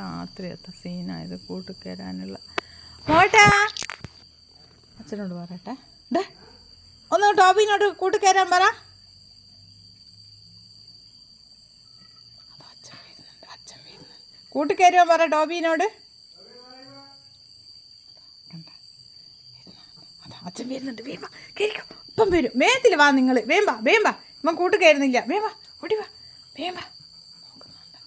രാത്രിയത്തെ സീനായത് കൂട്ടുകയറാനുള്ള പോട്ടാ അച്ഛനോട് പറയട്ടെ. ഡേ ഒന്ന് ടോബിനോട് കൂട്ടുകയറാൻ പറ. കൂട്ടുകയറുവാൻ പറ ടോബിനോട് അച്ഛൻ വരുന്നുണ്ട്. വേമ്പ കേറിക്കോ. ഇപ്പം വരും. വേഗത്തിൽ വാ നിങ്ങൾ വേമ്പ വേമ്പ ഇവൻ കൂട്ട് കയറുന്നില്ല വേമ്പ ഓടി വാ. വേമ്പ കൂട്ടുകയറി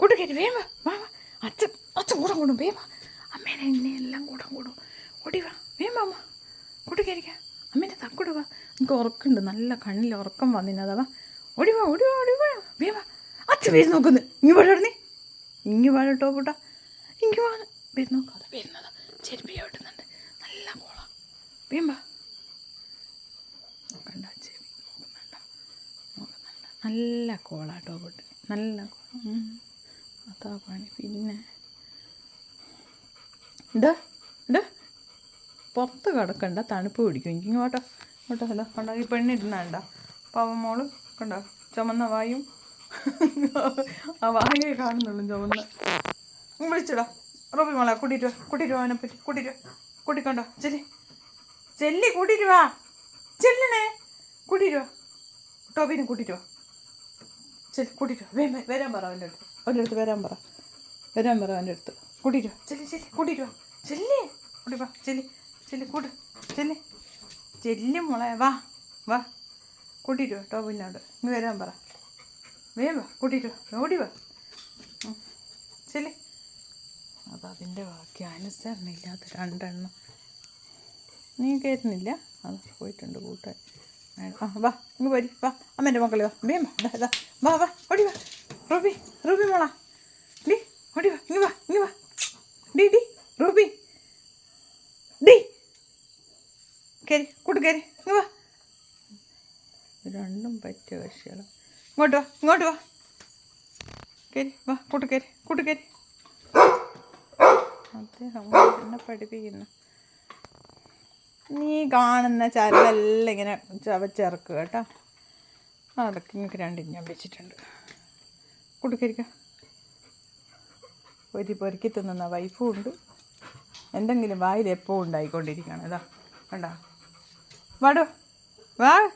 കൂട്ട് കയറി വേമ്പ വാ. അച്ഛൻ അച്ഛൻ കൂടെ കൂടും വേമ അമ്മേനെ എന്നെ എല്ലാം കൂടെ കൂടും ഓടി വാ. വേമ്പ അമ്മ കൂട്ട് കയറിക്ക. അമ്മേന്റെ തക്കൂടെ വാ. എനിക്ക് ഉറക്കുണ്ട്. നല്ല കണ്ണിൽ ഉറക്കം വന്നിനതാ വാ. ഓടി വാ ഓടി വാ ഓടി വാ. വേമ്പ അച്ഛൻ പേര് നോക്കുന്നു. ഇങ്ങി പാടണേ ഇങ്ങി പാടട്ടോ കൂട്ടാ ഇങ്ങി വാ. പേര് നോക്കാതെ വരുന്നതാ ചെരുപ്പി ഓട്ടുന്നുണ്ട് നല്ല കോള. വേമ്പ നോക്കണ്ട ചെവി നോക്കുന്നുണ്ട? നോക്കുന്നുണ്ട? നല്ല കോളാട്ടോ പൊട്ടി നല്ല കോള. അതാ പണി പിന്നെ ഇടാ ഇടാ പുറത്ത് കിടക്കണ്ട തണുപ്പ് പിടിക്കും. എനിക്ക് ഇങ്ങോട്ടോ ഇങ്ങോട്ടോ അല്ല കണ്ടോ? ഈ പെണ്ണിരുന്നാണ്ട പാവമോൾ കണ്ടോ? ചുമന്ന വായും ആ വായേ കാണുന്നുള്ളൂ ചുമന്ന. വിളിച്ചടാ. റോബി മോളെ കൂട്ടിയിട്ട് കൂട്ടിയിട്ട് അവനെ പറ്റി. കൂട്ടിയിട്ട് കൂട്ടിക്കൊണ്ടോ ചെല്ലി. ചെല്ലി കൂട്ടിയിട്ട് വാ. ചെല്ലണേ. കൂട്ടിയിട്ട് വാ. ടോബിനെ കൂട്ടിയിട്ട് വാ. ചെല്ലി കൂട്ടിട്ടോ വാ വരാൻ പറ അവന്റെ അടുത്ത്. അവന്റെ അടുത്ത് വരാൻ പറ. വരാൻ പറ അവന്റെ അടുത്ത്. കൂട്ടിട്ടോ ചെല്ലി ചെല്ലി കൂട്ടിട്ടോ ചെല്ലി. വാ ചെല്ലി ചെല്ലി കൂട്ട്. ചെല്ലി. ചെല്ലി മോളെ വാ വാ. കൂട്ടിട്ടോ ടോബിനോട് ഇങ്ങ് വരാൻ പറ. വേ വാ കൂട്ടിട്ടോ ഓടി വാ. ചെല്ലി. അത് അതിന്റെ ബാക്കി അനുസരണയില്ലാത്ത രണ്ടെണ്ണം. നീ കയറ്റുന്നില്ല അത് പോയിട്ടുണ്ട് കൂട്ടാൻ വരി വാ അമ്മേന്റെ മക്കളെ വാ. വേം വാ. വാ ഓടി വാ. റൂബി റൂബി മോള. ഡി ഓടി വാ ഇങ്ങ് വാ ഇങ്ങ് വാ. D D Ruby. ഡി. കയറി കൂട്ട് കയറി ഇങ്ങ് വാ. രണ്ടും പറ്റിയ കക്ഷികളാണ് ഇങ്ങോട്ട് വാ ഇങ്ങോട്ട് വാ. കയറി വാ കൂട്ട് കയറി കൂട്ട് കയറി അദ്ദേഹം എന്നെ പഠിപ്പിക്കുന്നു. നീ കാണുന്ന ചരലെല്ലാം ഇങ്ങനെ ചവച്ചിറക്കുക കേട്ടോ. അതൊക്കെ നിങ്ങൾക്ക് രണ്ടും ഞാൻ വെച്ചിട്ടുണ്ട്. കൊടുക്കരിക്ക. ഒരു പൊരുക്കി തിന്നുന്ന വൈഫും ഉണ്ട്. എന്തെങ്കിലും വായിൽ എപ്പോൾ ഉണ്ടായിക്കൊണ്ടിരിക്കുകയാണ് ഇതാ കണ്ടോ. വാടോ വാ.